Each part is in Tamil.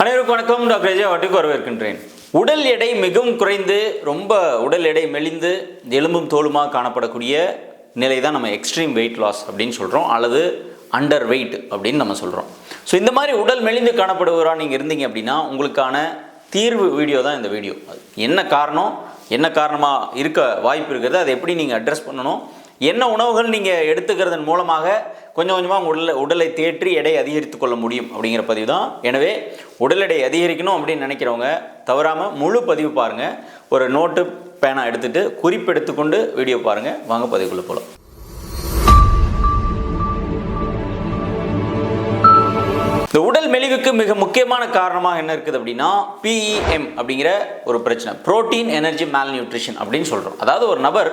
அனைவருக்கும் வணக்கம். டாக்டர் விஜய் வாட்டுக்கு வரவேற்கின்றேன். உடல் எடை மிகவும் குறைந்து ரொம்ப உடல் எடை மெலிந்து எலும்பும் தோலுமாக காணப்படக்கூடிய நிலை தான் நம்ம எக்ஸ்ட்ரீம் வெயிட் லாஸ் அப்படின்னு சொல்கிறோம் அல்லது அண்டர் வெயிட் அப்படின்னு நம்ம சொல்கிறோம் ஸோ இந்த மாதிரி உடல் மெலிந்து காணப்படுவராக நீங்கள் இருந்தீங்க அப்படின்னா உங்களுக்கான தீர்வு வீடியோ தான் இந்த வீடியோ என்ன காரணம்? என்ன காரணமாக இருக்க வாய்ப்பு இருக்கிறது அதை எப்படி நீங்கள் அட்ரஸ் பண்ணணும்? என்ன உணவுகள் நீங்கள் எடுத்துக்கிறதன் மூலமாக கொஞ்சம் கொஞ்சமாக உடலை உடலை தேற்றி எடை அதிகரித்து கொள்ள முடியும் அப்படிங்கிற பதிவு தான். எனவே உடல் எடை அதிகரிக்கணும் அப்படின்னு நினைக்கிறவங்க தவறாமல் முழு பதிவு பாருங்கள் ஒரு நோட்டு பேனா எடுத்துகிட்டு குறிப்பெடுத்து கொண்டு வீடியோ பாருங்கள் வாங்க பதிவுக்குள்ளே போகலாம் இந்த உடல் மெலிவுக்கு மிக முக்கியமான காரணமாக என்ன இருக்குது அப்படின்னா பிஇஎம் அப்படிங்கிற ஒரு பிரச்சனை. புரோட்டீன் எனர்ஜி மேல் நியூட்ரிஷன் அப்படின்னு சொல்கிறோம் அதாவது ஒரு நபர்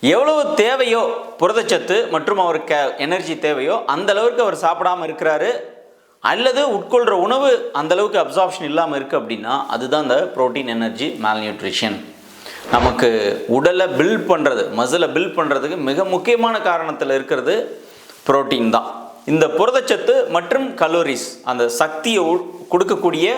எவ்வளவு தேவையோ புரதச்சத்து மற்றும் அவருக்கு எனர்ஜி தேவையோ அந்த அளவுக்கு அவர் சாப்பிடாம இருக்கிறாரு. அல்லது உட்கொள்கிற உணவு அந்த அளவுக்கு அப்சார்ப்ஷன் இல்லாமல் இருக்குது அப்படின்னா அதுதான் இந்த புரோட்டீன் எனர்ஜி மேல் நியூட்ரிஷன் நமக்கு உடலை பில்ட் பண்ணுறது மசிலை பில்ட் பண்ணுறதுக்கு மிக முக்கியமான காரணத்தில் இருக்கிறது புரோட்டீன் தான். இந்த புரதச்சத்து மற்றும் கலோரிஸ் அந்த சக்தியை உ- கொடுக்கக்கூடிய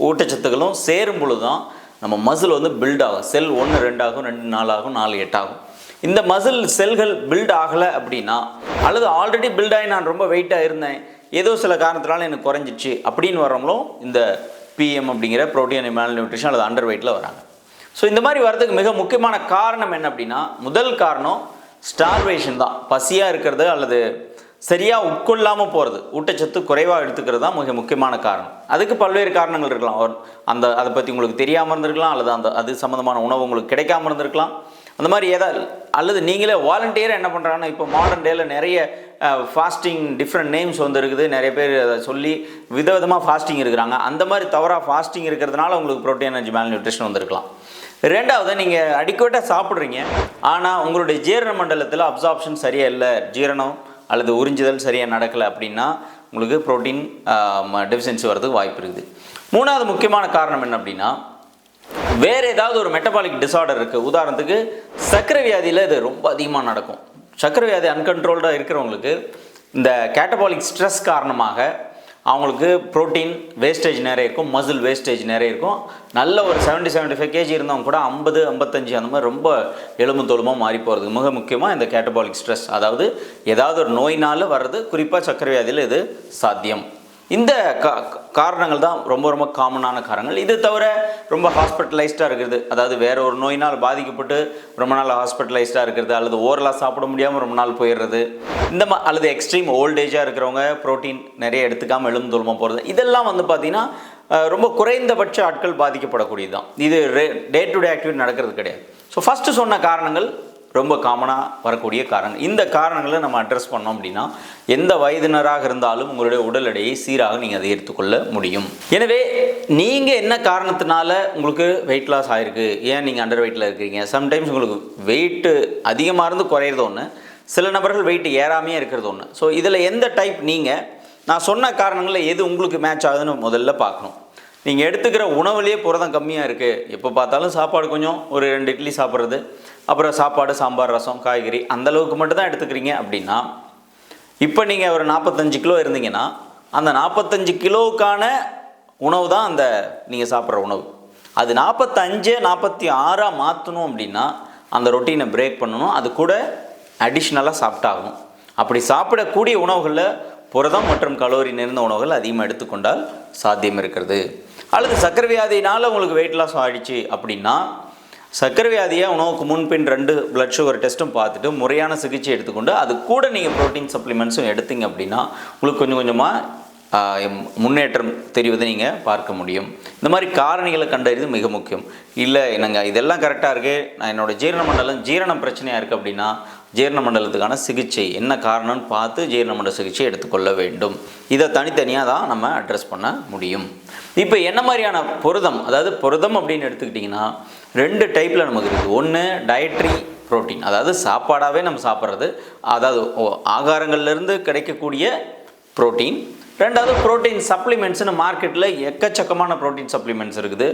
ஊட்டச்சத்துக்களும் சேரும் பொழுது தான் நம்ம மசில் வந்து பில்ட் ஆகும். செல் ஒன்று ரெண்டாகும் ரெண்டு நாலாகும் நாலு எட்டாகும். இந்த மசில் செல்கள் பில்ட் ஆகலை அப்படின்னா அல்லது ஆல்ரெடி பில்ட் ஆகி நான் ரொம்ப வெயிட்டாக இருந்தேன் ஏதோ சில காரணத்தினால எனக்கு குறைஞ்சிச்சு அப்படின்னு வரவங்களும் இந்த பிஎம் அப்படிங்கிற ப்ரோட்டீன் மேல் நியூட்ரிஷன் அல்லது அண்டர் வெயிட்டில் வராங்க. ஸோ இந்த மாதிரி வரதுக்கு மிக முக்கியமான காரணம் என்ன அப்படின்னா முதல் காரணம் ஸ்டார்வேஷன் தான். பசியாக இருக்கிறது அல்லது சரியாக உட்கொள்ளாமல் போகிறது ஊட்டச்சத்து குறைவாக எடுத்துக்கிறது தான் மிக முக்கியமான காரணம். அதுக்கு பல்வேறு காரணங்கள் இருக்கலாம். அந்த அதை பற்றி உங்களுக்கு தெரியாமல் இருந்திருக்கலாம் அல்லது அந்த அது சம்மந்தமான உணவு உங்களுக்கு கிடைக்காம இருந்திருக்கலாம். அந்த மாதிரி ஏதாவது அல்லது நீங்களே வாலண்டியராக என்ன பண்ணுறாங்கன்னா இப்போ மாடர்ன் டேல நிறைய ஃபாஸ்டிங் டிஃப்ரெண்ட் நேம்ஸ் வந்து இருக்குது நிறைய பேர் அதை சொல்லி விதவிதமாக ஃபாஸ்டிங் இருக்கிறாங்க. அந்த மாதிரி தவறாக ஃபாஸ்டிங் இருக்கிறதுனால உங்களுக்கு ப்ரோட்டீன் எனர்ஜி மேல் நியூட்ரிஷன் வந்திருக்கலாம். ரெண்டாவது நீங்கள் அடிக்குவேட்டாக சாப்பிட்றீங்க. ஆனால் உங்களுடைய ஜீரண மண்டலத்தில் அப்சார்ப்ஷன் சரியாக இல்லை ஜீரணம் அல்லது உறிஞ்சுதல் சரியாக நடக்கலை அப்படின்னா உங்களுக்கு ப்ரோட்டீன் டெஃபிஷியன்சி வரதுக்கு வாய்ப்பு இருக்குது. மூணாவது முக்கியமான காரணம் என்ன அப்படின்னா வேறு ஏதாவது ஒரு மெட்டபாலிக் டிசார்டர் இருக்குது உதாரணத்துக்கு சர்க்கரை வியாதியில் இது ரொம்ப அதிகமாக நடக்கும். சர்க்கரை வியாதி அன்கண்ட்ரோல்டாக இருக்கிறவங்களுக்கு இந்த கேட்டபாலிக் ஸ்ட்ரெஸ் காரணமாக அவங்களுக்கு புரோட்டீன் வேஸ்டேஜ் நிறைய இருக்கும் மசில் வேஸ்டேஜ் நிறைய இருக்கும். நல்ல ஒரு 70 75 ஃபைவ் கேஜி இருந்தவங்க கூட ஐம்பது ஐம்பத்தஞ்சு அந்த மாதிரி ரொம்ப எலும்பு தோலுமாக மாறி போகிறதுக்கு மிக முக்கியமாக இந்த கேட்டபாலிக் ஸ்ட்ரெஸ் அதாவது ஏதாவது ஒரு நோயினால் வர்றது குறிப்பாக சர்க்கரை வியாதியில் இது சாத்தியம். இந்த கா- காரணங்கள் தான் ரொம்ப ரொம்ப காமனான காரணங்கள். இது தவிர ரொம்ப ஹாஸ்பிட்டலைஸ்டாக இருக்கிறது. அதாவது வேற ஒரு நோயினால் பாதிக்கப்பட்டு ரொம்ப நாள் ஹாஸ்பிட்டலைஸ்டாக இருக்கிறது அல்லது ஓரலாக சாப்பிட முடியாமல் ரொம்ப நாள் போயிடுறது. இந்த மா அல்லது எக்ஸ்ட்ரீம் ஓல்டேஜாக இருக்கிறவங்க புரோட்டீன் நிறைய எடுத்துக்காமல் எலும்பு தூளமாக போகிறது இதெல்லாம் வந்து பார்த்திங்கன்னா ரொம்ப குறைந்தபட்ச ஆட்கள் பாதிக்கப்படக்கூடியது தான் இது டே டு டே ஆக்டிவிட்டி நடக்கிறது கிடையாது. ஸோ ஃபஸ்ட்டு சொன்ன காரணங்கள் ரொம்ப காமனாக வரக்கூடிய காரணங்கள். இந்த காரணங்களை நம்ம அட்ரஸ் பண்ணோம் அப்படின்னா எந்த வயதினராக இருந்தாலும் உங்களுடைய உடல் எடையை சீராக நீங்கள் அதை எடுத்துக்கொள்ள முடியும். எனவே நீங்கள் என்ன காரணத்தினால உங்களுக்கு வெயிட் லாஸ் ஆகிருக்கு ஏன் நீங்கள் அண்டர் வெயிட்டில் இருக்கிறீங்க? சம்டைம்ஸ் உங்களுக்கு வெயிட்டு அதிகமாக இருந்து குறையிறது ஒன்று சில நபர்கள் வெயிட் ஏறாமையே இருக்கிறது ஒன்று ஸோ இதில் எந்த டைப் நீங்கள் நான் சொன்ன காரணங்களில் எது உங்களுக்கு மேட்ச் ஆகுதுன்னு முதல்ல பார்க்கணும். நீங்கள் எடுத்துக்கிற உணவுலேயே புரதம் கம்மியாக இருக்குது எப்போ பார்த்தாலும் சாப்பாடு கொஞ்சம் ஒரு ரெண்டு இட்லி சாப்பிட்றது. அப்புறம் சாப்பாடு சாம்பார் ரசம் காய்கறி அந்த அளவுக்கு மட்டும் தான் எடுத்துக்கிறீங்க அப்படின்னா இப்போ நீங்கள் ஒரு நாற்பத்தஞ்சு கிலோ இருந்தீங்கன்னா அந்த நாற்பத்தஞ்சு கிலோவுக்கான உணவு தான் அந்த நீங்கள் சாப்பிட்ற உணவு. அது நாற்பத்தஞ்சு நாற்பத்தி ஆறாக மாற்றணும் அப்படின்னா அந்த ரொட்டீனை பிரேக் பண்ணணும். அது கூட அடிஷ்னலாக சாப்பிட்டாகணும் அப்படி சாப்பிடக்கூடிய உணவுகளில் புரதம் மற்றும் கலோரி நிறைந்த உணவுகள் அதிகமாக எடுத்துக்கொண்டால் சாத்தியம் இருக்கிறது. அல்லது சக்கரை வியாதியினால் உங்களுக்கு வெயிட் லாஸ் ஆயிடுச்சு அப்படின்னா சக்கரை வியாதியை உணவுக்கு முன்பின் ரெண்டு பிளட் சுகர் டெஸ்ட்டும் பார்த்துட்டு முறையான சிகிச்சை எடுத்துக்கொண்டு அது கூட நீங்கள் ப்ரோட்டீன் சப்ளிமெண்ட்ஸும் எடுத்தீங்க அப்படின்னா உங்களுக்கு கொஞ்சம் கொஞ்சமாக முன்னேற்றம் தெரிவதை நீங்கள் பார்க்க முடியும். இந்த மாதிரி காரணிகளை கண்டறிவது மிக முக்கியம். இல்லை என்னங்க இதெல்லாம் கரெக்டாக இருக்குது நான் என்னோட ஜீரண மண்டலம் ஜீரண பிரச்சனையாக இருக்குது அப்படின்னா ஜீரண மண்டலத்துக்கான சிகிச்சை என்ன காரணம்னு பார்த்து ஜீரண மண்டல சிகிச்சை எடுத்துக்கொள்ள வேண்டும். இதை தனித்தனியாக தான் நம்ம அட்ரஸ் பண்ண முடியும். இப்போ என்ன மாதிரியான புரதம் அதாவது புரதம் அப்படின்னு எடுத்துக்கிட்டிங்கன்னா ரெண்டு டைப்பில் நமக்கு இருக்குது. ஒன்று டயட்ரி புரோட்டீன் அதாவது சாப்பாடாகவே நம்ம சாப்பிட்றது அதாவது ஆகாரங்கள்லேருந்து கிடைக்கக்கூடிய புரோட்டீன் ரெண்டாவது புரோட்டீன் சப்ளிமெண்ட்ஸ்னு மார்க்கெட்டில் எக்கச்சக்கமான புரோட்டீன் சப்ளிமெண்ட்ஸ் இருக்குது.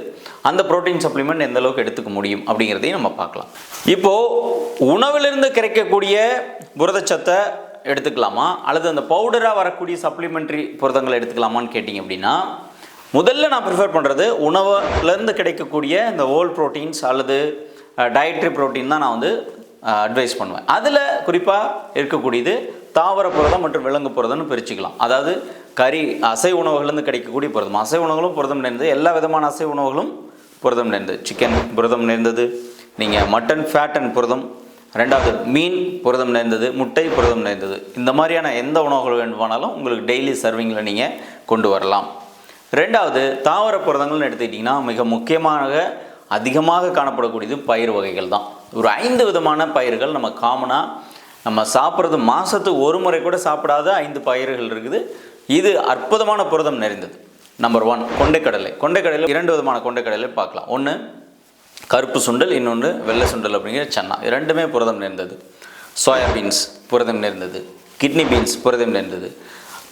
அந்த ப்ரோட்டீன் சப்ளிமெண்ட் எந்த அளவுக்கு எடுத்துக்க முடியும் அப்படிங்கிறதையும் நம்ம பார்க்கலாம். இப்போது உணவிலிருந்து கிடைக்கக்கூடிய புரதச்சத்தை எடுத்துக்கலாமா? அல்லது அந்த பவுடராக வரக்கூடிய சப்ளிமெண்ட்ரி புரதங்களை எடுத்துக்கலாமான்னு கேட்டிங்க அப்படின்னா முதல்ல நான் ப்ரிஃபர் பண்ணுறது உணவுலேருந்து கிடைக்கக்கூடிய இந்த ஓல் ப்ரோட்டீன்ஸ் அல்லது டயட்ரி ப்ரோட்டீன் தான் நான் வந்து அட்வைஸ் பண்ணுவேன். அதில் குறிப்பாக இருக்கக்கூடியது தாவர புரதம் மற்றும் விலங்கு புரதம்னு பிரிச்சுக்கலாம். அதாவது கறி அசை உணவுகள்லேருந்து கிடைக்கக்கூடிய புரதம். அசை உணவுகளும் புரதம் நிறைந்தது. எல்லா விதமான அசை உணவுகளும் புரதம் நிறைந்தது. சிக்கன் புரதம் நிறைந்தது. நீங்கள் மட்டன் ஃபேட் அண்ட் புரதம். ரெண்டாவது மீன் புரதம் நிறைந்தது. முட்டை புரதம் நிறைந்தது. இந்த மாதிரியான எந்த உணவுகள் வேண்டுமானாலும் உங்களுக்கு டெய்லி சர்விங்கில் நீங்கள் கொண்டு வரலாம். ரெண்டாவது தாவர புரதங்கள்னு எடுத்துக்கிட்டிங்கன்னா மிக முக்கியமாக அதிகமாக காணப்படக்கூடியது பயிர் வகைகள் தான். ஒரு ஐந்து விதமான பயிர்கள் நம்ம காமனாக நம்ம சாப்பிட்றது மாதத்துக்கு ஒரு முறை கூட சாப்பிடாத ஐந்து பயிர்கள் இருக்குது. இது அற்புதமான புரதம் நிறைந்தது. Number one கொண்டைக்கடலை. கொண்டைக்கடலை இரண்டு விதமான கொண்டைக்கடலை பார்க்கலாம். ஒன்று கருப்பு சுண்டல் இன்னொன்று வெள்ளை சுண்டல் அப்படிங்கிற சன்னா. ரெண்டுமே புரதம் நிறைந்தது. சோயாபீன்ஸ் புரதம் நிறைந்தது. கிட்னி பீன்ஸ் புரதம் நிறைந்தது.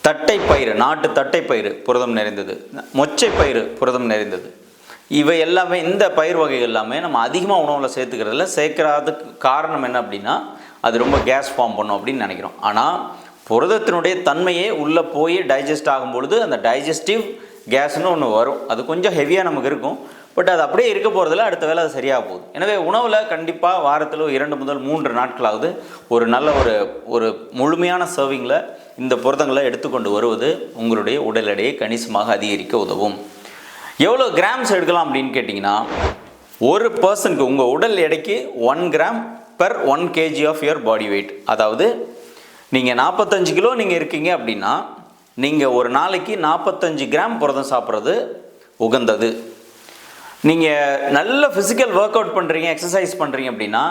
தட்டை பயிறு நாட்டு தட்டை பயிறு புரதம் நிறைந்தது. மொச்சை பயிறு புரதம் நிறைந்தது. இவை எல்லாமே இந்த பயிர் வகைகள் எல்லாமே நம்ம அதிகமாக உணவில் சேர்த்துக்கிறதுல சேர்க்கறதுக்கு காரணம் என்ன அப்படின்னா அது ரொம்ப கேஸ் ஃபார்ம் பண்ணும் அப்படின்னு நினைக்கிறோம். ஆனால் புரதத்தினுடைய தன்மையே உள்ளே போய் டைஜஸ்ட் ஆகும் பொழுது அந்த டைஜஸ்டிவ் கேஸ்னு ஒன்று வரும். அது கொஞ்சம் ஹெவியாக நமக்கு இருக்கும். பட் அது அப்படியே இருக்க போகிறதுல அடுத்த வேலை அது சரியாக போகுது. எனவே உணவில் கண்டிப்பாக வாரத்தில் இரண்டு முதல் மூன்று நாட்களாவது ஒரு நல்ல ஒரு ஒரு முழுமையான சர்விங்கில் இந்த புரதங்களை எடுத்துக்கொண்டு வருவது உங்களுடைய உடல் எடையை கணிசமாக அதிகரிக்க உதவும். எவ்வளோ கிராம்ஸ் எடுக்கலாம் அப்படின்னு கேட்டிங்கன்னா ஒரு பர்சனுக்கு உங்கள் உடல் எடைக்கு one gram per one KG of your body weight அதாவது நீங்கள் நாற்பத்தஞ்சு கிலோ நீங்கள் இருக்கீங்க அப்படின்னா நீங்கள் ஒரு நாளைக்கு நாற்பத்தஞ்சு கிராம் புரதம் சாப்பிட்றது உகந்தது. நீங்கள் நல்ல ஃபிசிக்கல் ஒர்க் அவுட் பண்ணுறீங்க எக்ஸசைஸ் பண்ணுறீங்க அப்படின்னா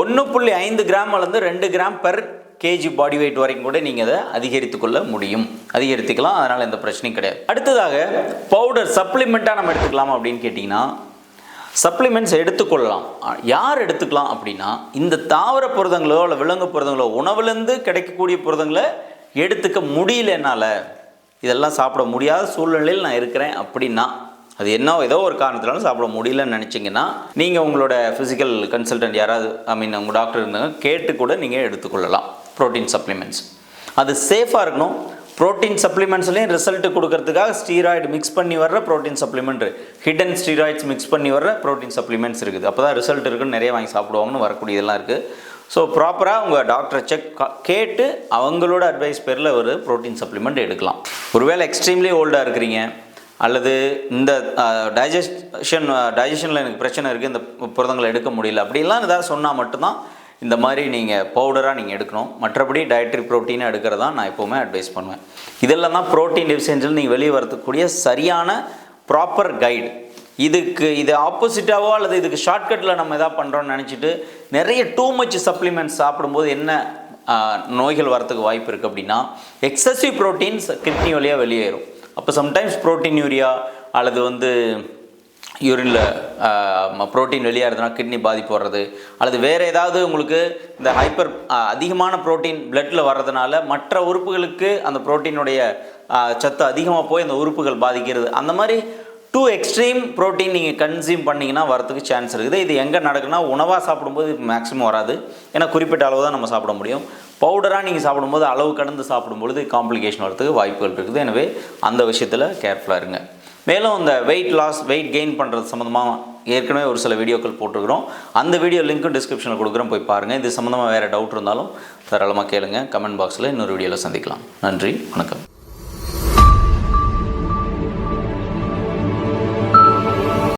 ஒன்று புள்ளி ஐந்து கிராம்லேருந்து ரெண்டு gram per KG body weight வரைக்கும் கூட நீங்கள் அதை அதிகரித்து கொள்ள முடியும். அதிகரித்துக்கலாம் அதனால் எந்த பிரச்சனையும் கிடையாது. அடுத்ததாக பவுடர் சப்ளிமெண்ட்டாக நம்ம எடுத்துக்கலாமா அப்படின்னு கேட்டிங்கன்னா சப்ளிமெண்ட்ஸ் எடுத்துக்கொள்ளலாம். யார் எடுத்துக்கலாம் அப்படின்னா இந்த தாவர புரதங்களோ இல்லை விலங்கு புரதங்களோ உணவுலேருந்து கிடைக்கக்கூடிய புரதங்களை எடுத்துக்க முடியல என்னால். இதெல்லாம் சாப்பிட முடியாத சூழ்நிலையில் நான் இருக்கிறேன் அப்படின்னா அது என்ன ஏதோ ஒரு காரணத்தினால சாப்பிட முடியலன்னு நினச்சிங்கன்னா நீங்கள் உங்களோட ஃபிசிக்கல் கன்சல்டன்ட் யாராவது ஐ மீன் உங்கள் டாக்டர் இருந்தாங்க கேட்டு கூட நீங்கள் எடுத்துக்கொள்ளலாம். ப்ரோட்டீன் சப்ளிமெண்ட்ஸ் அது சேஃபாக இருக்கணும். ப்ரோட்டீன் சப்ளிமெண்ட்ஸ்லேயும் ரிசல்ட் கொடுக்கறதுக்காக ஸ்டீராய்டு மிக்ஸ் பண்ணி வர்ற protein supplement hidden steroids mix பண்ணி வர்ற ப்ரோட்டீன் சப்ளிமெண்ட்ஸ் இருக்குது. அப்போ தான் ரிசல்ட் இருக்குன்னு நிறைய வாங்கி சாப்பிடுவாங்கன்னு வரக்கூடியதெல்லாம் இருக்குது ஸோ ப்ராப்பராக உங்கள் டாக்டரை செக் கேட்டு அவங்களோட அட்வைஸ் பேரில் ஒரு ப்ரோட்டீன் சப்ளிமெண்ட் எடுக்கலாம். ஒருவேளை எக்ஸ்ட்ரீம்லி ஓல்டாக இருக்கிறீங்க அல்லது இந்த டைஜஷன் டைஜஷனில் எனக்கு பிரச்சனை இருக்குது இந்த புரதங்களை எடுக்க முடியல அப்படிலாம் ஏதாவது சொன்னால் மட்டும்தான் இந்த மாதிரி நீங்கள் பவுடராக நீங்கள் எடுக்கணும். மற்றபடி டயட்ரி ப்ரோட்டீனை எடுக்கிறதா நான் எப்போவுமே அட்வைஸ் பண்ணுவேன். இதெல்லாம் தான் ப்ரோட்டீன் டெஃபிஷியன்சியில் நீங்கள் வெளியே வரக்கூடிய சரியான ப்ராப்பர் கைடு இதுக்கு இது ஆப்போசிட்டாவோ அல்லது இதுக்கு ஷார்ட்கட்டில் நம்ம எதாவது பண்ணுறோம்னு நினச்சிட்டு நிறைய டூ மச் சப்ளிமெண்ட்ஸ் சாப்பிடும்போது என்ன நோய்கள் வரத்துக்கு வாய்ப்பு இருக்குது அப்படின்னா எக்ஸசிவ் ப்ரோட்டீன்ஸ் கிட்னி வழியாக வெளியேறும். அப்போ சம்டைம்ஸ் ப்ரோட்டீன் யூரியா அல்லது வந்து யூரினில் ப்ரோட்டீன் வெளியாகிறதுனா கிட்னி பாதிப்பு வர்றது அல்லது வேறு ஏதாவது உங்களுக்கு இந்த ஹைப்பர் அதிகமான ப்ரோட்டீன் பிளட்டில் வர்றதுனால மற்ற உறுப்புகளுக்கு அந்த ப்ரோட்டீனுடைய சத்து அதிகமாக போய் அந்த உறுப்புகள் பாதிக்கிறது. அந்த மாதிரி டூ எக்ஸ்ட்ரீம் ப்ரோட்டீன் நீங்கள் கன்சியூம் பண்ணிங்கன்னா வரத்துக்கு சான்ஸ் இருக்குது. இது எங்கே நடக்குன்னா உணவாக சாப்பிடும்போது மேக்ஸிமம் வராது. ஏன்னா குறிப்பிட்ட அளவு தான் நம்ம சாப்பிட முடியும். பவுடராக நீங்கள் சாப்பிடும்போது அளவு கடந்து சாப்பிடும்பொழுது காம்ப்ளிகேஷன் வரதுக்கு வாய்ப்புகள் இருக்குது. எனவே அந்த விஷயத்தில் கேர்ஃபுல்லாக இருங்க. மேலும் இந்த வெயிட் லாஸ் வெயிட் கெயின் பண்ணுறது சம்மந்தமாக ஏற்கனவே ஒரு சில வீடியோக்கள் போட்டிருக்கிறோம். அந்த வீடியோ லிங்க்கும் டிஸ்கிரிப்ஷனில் கொடுக்குறோம் போய் பாருங்கள் இது சம்மந்தமாக வேறு டவுட் இருந்தாலும் தாராளமாக கேளுங்கள் கமெண்ட் பாக்ஸில் இன்னொரு வீடியோவில் சந்திக்கலாம். நன்றி வணக்கம்.